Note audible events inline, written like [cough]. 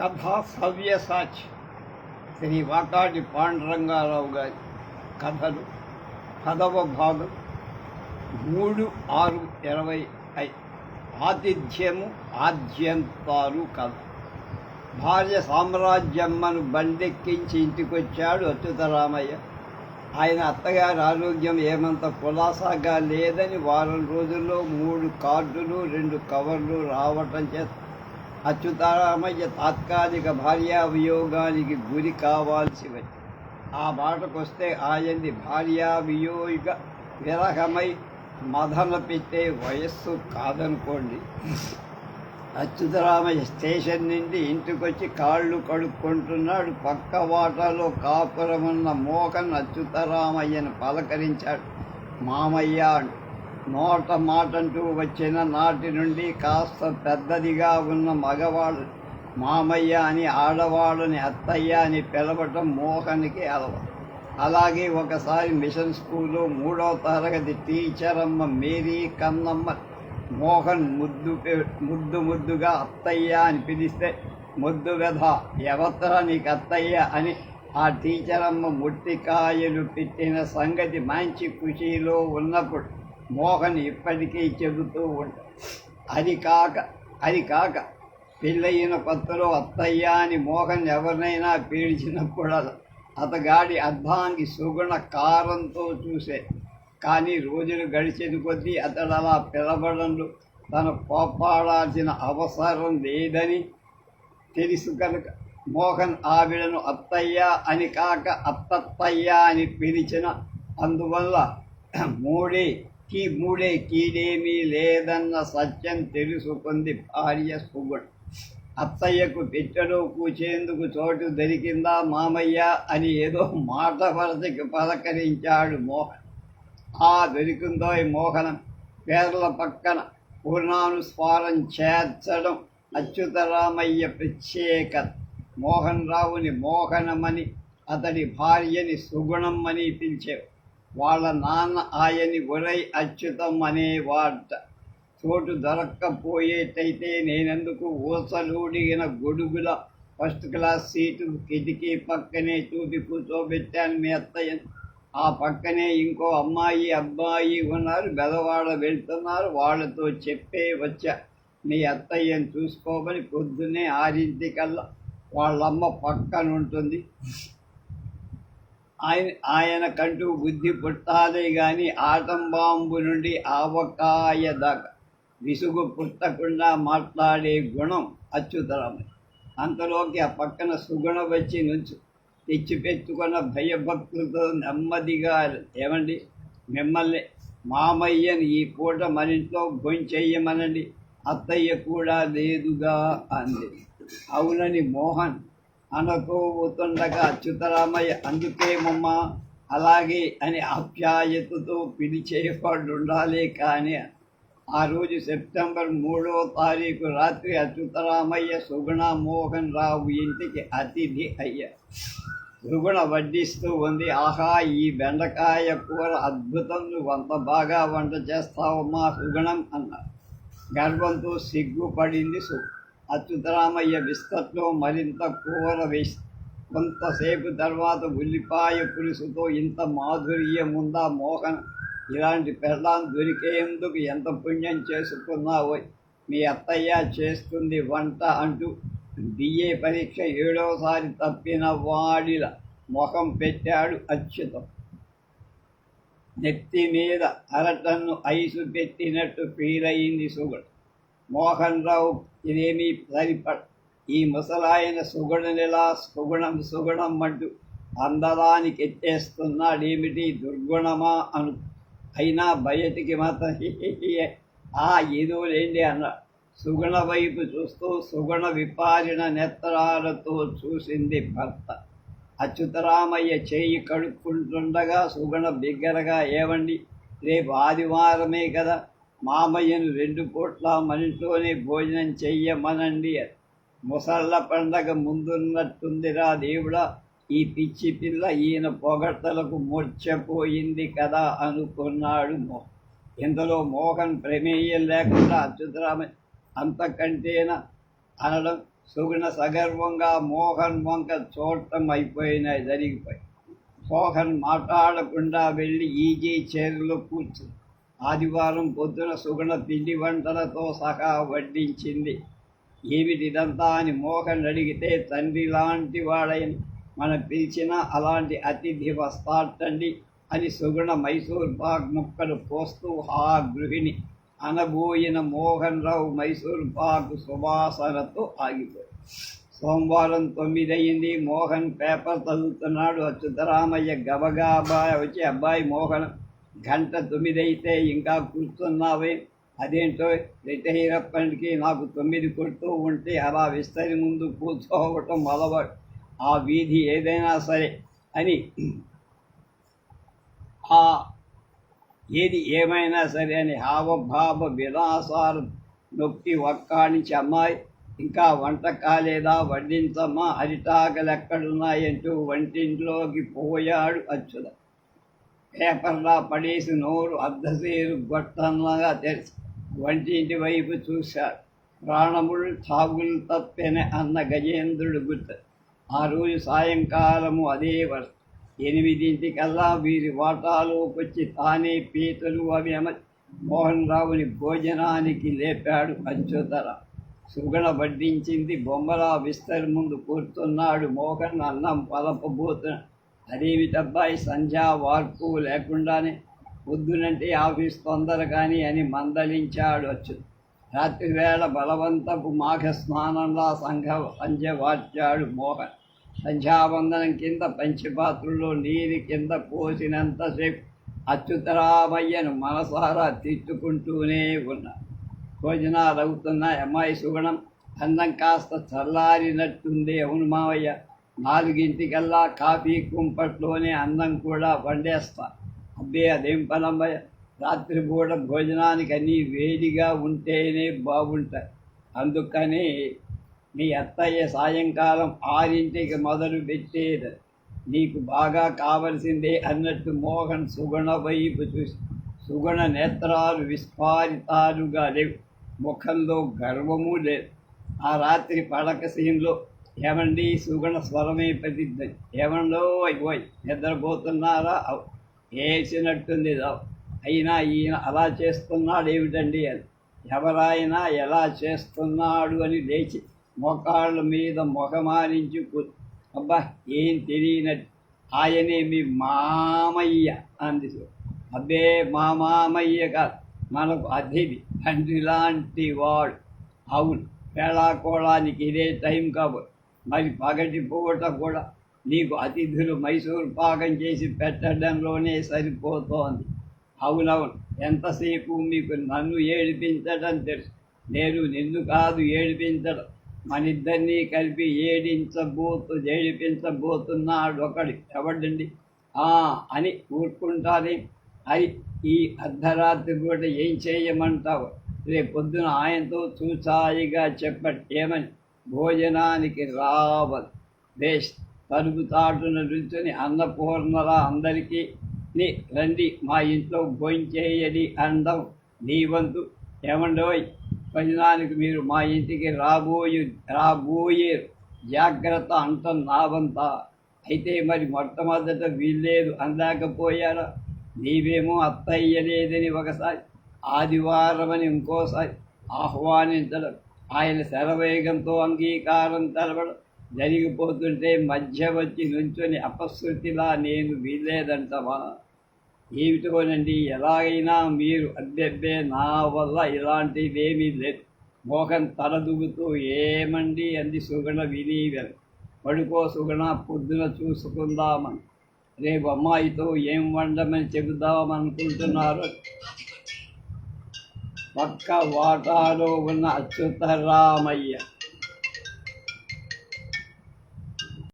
కథ సవ్యసాచి శ్రీ వాకాటి పాండురంగారావు గారి కథలు పదవ భాగం మూడు ఆరు ఇరవై ఐ. ఆతిథ్యము ఆద్యంతాలు కథ. భార్య సామ్రాజ్యమ్మను బండెక్కించి ఇంటికొచ్చాడు అచ్యుతరామయ్య ఆయన అత్తగారి ఆరోగ్యం ఏమంత కులాసాగా లేదని వారం రోజుల్లో మూడు కార్డులు రెండు కవర్లు రావటం చేత అచ్యుతారామయ్య తాత్కాలిక భార్యావియోగానికి గురి కావాల్సి వచ్చి ఆ మాటకొస్తే ఆయన్ని భార్యావియోగ విరహమై మదన పెట్టే వయస్సు కాదనుకోండి. అచ్యుతరామయ్య స్టేషన్ నుండి ఇంటికొచ్చి కాళ్ళు కడుక్కుంటున్నాడు. పక్క వాటాలో కాపురమున్న మోకన్ అచ్యుతరామయ్యను పలకరించాడు. మామయ్య అంటూ నోట మాటంటూ వచ్చిన నాటి నుండి కాస్త పెద్దదిగా ఉన్న మగవాడు మామయ్య అని ఆడవాళ్ళని అత్తయ్య అని పిలవటం మోహన్కి అలవాటు అలాగే ఒకసారి మిషన్ స్కూల్లో మూడో తరగతి టీచర్ అమ్మ మేరీ కన్నమ్మ మోహన్ ముద్దు ముద్దు ముద్దుగా అత్తయ్య అని పిలిస్తే ముద్దు వ్యధ ఎవతరా నీకు అత్తయ్య? అని ఆ టీచర్ అమ్మ ముట్టికాయలు పెట్టిన సంగతి మంచి ఖుషీలో ఉన్నప్పుడు మోహన్ ఇప్పటికీ చెబుతూ ఉంటాడు. అది కాక అది కాక పెళ్ళయిన కొత్తలో అత్తయ్య అని మోహన్ ఎవరినైనా పీడిచినప్పుడు అతగాడి అద్భాంగి సుగుణ కారంతో చూసే. కానీ రోజులు గడిచిన కొద్దీ అతడు అలా పిలవడంలో తన కోపాడాల్సిన అవసరం లేదని తెలుసు కనుక మోహన్ ఆవిడను అత్తయ్య అని కాక అత్తత్తయ్య అని పిలిచిన అందువల్ల [clears throat] మూడే కి మూడే కీడేమీ లేదన్న సత్యం తెలుసుకుంది భార్య సుగుణ్ అత్తయ్యకు పెట్టెలో కూచేందుకు చోటు దొరికిందా మామయ్య అని ఏదో మాట వరసకి పలకరించాడు మోహన్. ఆ దొరికిందో మోహనం పేర్ల పక్కన పూర్ణానుస్వారం చేర్చడం అచ్యుతరామయ్య ప్రత్యేకత. మోహన్ రావుని మోహనమని అతడి భార్యని సుగుణమ్మని పిలిచేవు. వాళ్ళ నాన్న ఆయని ఒరై అచ్యుతం అనేవాట చోటు దొరక్కపోయేటైతే నేనెందుకు ఊసలూడిగిన గొడుగుల ఫస్ట్ క్లాస్ సీటు కిటికీ పక్కనే చూపి కూర్చోబెట్టాను మీ అత్తయ్య ఆ పక్కనే ఇంకో అమ్మాయి అబ్బాయి ఉన్నారు బెదవాడ వెళ్తున్నారు వాళ్ళతో చెప్పే వచ్చా. మీ అత్తయ్యను చూసుకోమని పొద్దున్నే ఆరింటికల్లా వాళ్ళమ్మ పక్కన ఉంటుంది ఆయన ఆయన కంటూ బుద్ధి పుట్టాలే కానీ ఆటంబాంబు నుండి ఆవకాయ దాకా విసుగు పుట్టకుండా మాట్లాడే గుణం అచ్యుతరామయ్య అంతలోకి ఆ పక్కన సుగుణ వచ్చి నుంచి తెచ్చిపెట్టుకున్న భయభక్తులతో నెమ్మదిగా ఏమండి? మిమ్మల్ని మామయ్యని ఈ పూట మన ఇంట్లో భోంచెయ్యమనండి అత్తయ్య కూడా లేదుగా అంది. అవునని మోహన్ అనుకోబోతుండగా అచ్యుతరామయ్య అందుకేమమ్మా అలాగే అని ఆప్యాయతతో పిలిచేవాడు ఉండాలి కానీ ఆ రోజు సెప్టెంబర్ మూడో తారీఖు రాత్రి అచ్యుతరామయ్య సుగుణ మోహన్ రావు ఇంటికి అతిథి అయ్యారు సుగుణ వడ్డిస్తూ ఉంది. ఆహా ఈ బెండకాయ కూర అద్భుతం. నువ్వు అంత బాగా వంట చేస్తావమ్మా సుగుణం అన్నారు. గర్వంతో సిగ్గుపడింది సు అచ్యుతరామయ్య బిస్కట్లో మరింత కూర వేసి కొంతసేపు తర్వాత ఉల్లిపాయ పులుసుతో ఇంత మాధుర్యం ఉందా మోహన్? ఇలాంటి పెళ్ళాన్ని దొరికేందుకు ఎంత పుణ్యం చేసుకున్నావో మీ అత్తయ్య చేస్తుంది వంట అంటూ బిఏ పరీక్ష ఏడోసారి తప్పిన వాడిల ముఖం పెట్టాడు అచ్యుతం. నెత్తి మీద అరటన్ను ఐసు పెట్టినట్టు ఫీల్ అయింది సుగుడు. మోహన్ రావు ఇదేమీ సరిపడ ఈ ముసలాయన సుగుణనిలా సుగుణం సుగుణం అంటూ అందరానికి ఎత్తేస్తున్నాడేమిటి దుర్గుణమా అను అయినా బయటికి మాత్రం ఆ ఏదో లేండి అన్న. సుగుణ వైపు చూస్తూ సుగుణ విపారిన నేత్రాలతో చూసింది భర్త. అచ్యుతరామయ్య చేయి కడుక్కుంటుండగా సుగుణ బిగ్గరగా ఏవండి? రేపు ఆదివారమే కదా? మామయ్యను రెండు పూట్ల మనతోనే భోజనం చెయ్యమనండి. ముసళ్ళ పండగ ముందున్నట్టుందిరా దేవుడా. ఈ పిచ్చి పిల్ల ఈయన పొగడ్తలకు మూర్ఛపోయింది కదా అనుకున్నాడు మోహన్ ఇంతలో మోహన్ ప్రమేయం లేకుండా అచ్యుతరామ అంతకంటేనా అనడం సుగుణ సగర్వంగా మోహన్ వంక చూడటం అయిపోయినాయి జరిగిపోయి. మోహన్ మాట్లాడకుండా వెళ్ళి ఈజీ చైర్లో కూర్చుంది. ఆదివారం పొద్దున సుగుణ పిండి వంటలతో సహా వడ్డించింది. ఏమిటిదంతా అని మోహన్ అడిగితే తండ్రి లాంటి వాడైన మన పిలిచిన అలాంటి అతిథి వస్తాటండి అని సుగుణ మైసూర్ పాక్ ముక్కలు పోస్తూ ఆ గృహిణి అనబోయిన మోహన్ రావు మైసూర్ పాక్ సువాసనతో ఆగిపోయి. సోమవారం తొమ్మిది అయింది మోహన్ పేపర్ చదువుతున్నాడు అచ్యుతరామయ్య గబగాబా వచ్చి అబ్బాయి మోహన్ గంట తొమ్మిదైతే ఇంకా కూర్చున్నావే? అదేంటో రిటైరప్పటికి నాకు తొమ్మిది కొడుతూ ఉంటే అలా విస్తరి ముందు కూర్చోవటం అలవాటు. ఆ వీధి ఏదైనా సరే అని ఆ ఏది ఏమైనా సరే అని హావభావ విలాసాలు నొక్కి ఒక్కాడించి అమ్మాయి ఇంకా వంట కాలేదా? వడ్డించమ్మా అరిటాకలు ఎక్కడున్నాయంటూ వంటింట్లోకి పోయాడు అచ్యుత పేపర్లా పడేసి నోరు అర్ధసేరు గొట్టంలాగా తెరిచి వంటింటి వైపు చూశాడు ప్రాణములు తాగులు తప్పెనే అన్న గజేంద్రుడు గుర్తు. ఆ రోజు సాయంకాలము అదే వర్షం ఎనిమిదింటికల్లా వీరి వాటాలోకొచ్చి తానే పీతలు అవి మోహన్ రావుని భోజనానికి లేపాడు అచ్యుతర. సుగణ వడ్డించింది బొమ్మలా విస్తరి ముందు కూర్చున్నాడు మోహన్ అన్నం పలపబోతున్నాడు అదేమిటబ్బాయి సంధ్యా వార్పు లేకుండానే పొద్దునంటే ఆఫీస్ తొందర కానీ అని మందలించాడు వచ్చు రాత్రి వేళ బలవంతపు మాఘ స్నానంలా సంఘ సంధ్య వార్చాడు మోహన్. సంధ్యావందనం కింద పంచపాత్రలో నీరు కింద పోసినంతసేపు అచ్యుతరామయ్యను మనసారా తిట్టుకుంటూనే ఉన్నా. భోజనాలు అవుతున్న అమ్మాయి సుగుణం అన్నం కాస్త చల్లారినట్టుంది అవును మావయ్య. నాలుగింటికల్లా కాఫీ కుంపట్లోనే అన్నం కూడా వండేస్తా అబ్బే అదేం పనమ్మయ్య రాత్రిపూట భోజనానికి అన్నీ వేడిగా ఉంటేనే బాగుంటాయి. అందుకని మీ అత్తయ్య సాయంకాలం ఆరింటికి మొదలు పెట్టేది. నీకు బాగా కావలసిందే అన్నట్టు మోహన్ సుగుణ వైపు చూసి సుగుణ నేత్రాలు విస్ఫారితాలుగా లేవు. ముఖంలో గర్వము లేదు. ఆ రాత్రి పడక సీన్లో ఏమండి? సుగణ స్వరమే ప్రసిద్ధి. ఏమండో? అయిపోయి నిద్రపోతున్నారా? వేసినట్టుంది అయినా ఈయన అలా చేస్తున్నాడు ఏమిటండి అని. ఎవరైనా ఎలా చేస్తున్నాడు అని లేచి మోకాళ్ళ మీద మొఖమారించి అబ్బా ఏం తెలియనట్టు ఆయనే మీ మామయ్య అంది అబ్బే మా మామయ్య కాదు. మనకు అతిథి తండ్రి లాంటి వాడు. అవును వేళాకోళానికి ఇదే టైం కాబట్టి మరి పగటి పూట కూడా నీకు అతిథులు మైసూరు పాకం చేసి పెట్టడంలోనే సరిపోతోంది. అవునవును ఎంతసేపు మీకు నన్ను ఏడిపించడం తెలుసు. నేను నిన్ను కాదు ఏడిపించడం. మనిద్దరినీ కలిపి ఏడించబోతు ఏడిపించబోతున్నాడు ఒకడు ఎవడండి? ఆ అని ఊరుకుంటానే. అది ఈ అర్ధరాత్రి పూట ఏం చేయమంటావు? రేపు పొద్దున ఆయనతో చూచాయిగా చెప్పండి ఏమని భోజనానికి రావదు దేశ్ తలుపు తాటున నిల్చుని అందరికీ నీ రండి మా ఇంట్లో భోంచేయని అండం. నీ వంతు ఏమండోయ్? భోజనానికి మీరు మా ఇంటికి రాబోయే రాబోయే జాగ్రత్త అంటం నావంత. అయితే మరి మొట్టమొదట వీల్లేదు అందాకపోయారా? నీవేమో అత్తయ్య లేదని ఒకసారి ఆదివారమని ఇంకోసారి ఆహ్వానించడం. ఆయన శరవేగంతో అంగీకారం తెలవడం జరిగిపోతుంటే మధ్య వచ్చి నుంచొని అపశృతిలా నేను వీల్లేదంటవా ఏమిటోనండి ఎలాగైనా మీరు అబ్బెబ్బే నా వల్ల ఇలాంటిదేమీ లేదు. మోహన్ తలదుగుతూ ఏమండి అంది సుగుణ విని పడుకో సుగుణ పొద్దున చూసుకుందామని. రేపు అమ్మాయితో ఏం వండమని చెబుదామనుకుంటున్నారు? పక్క వాటాలో ఉన్న అచ్యుతరామయ్య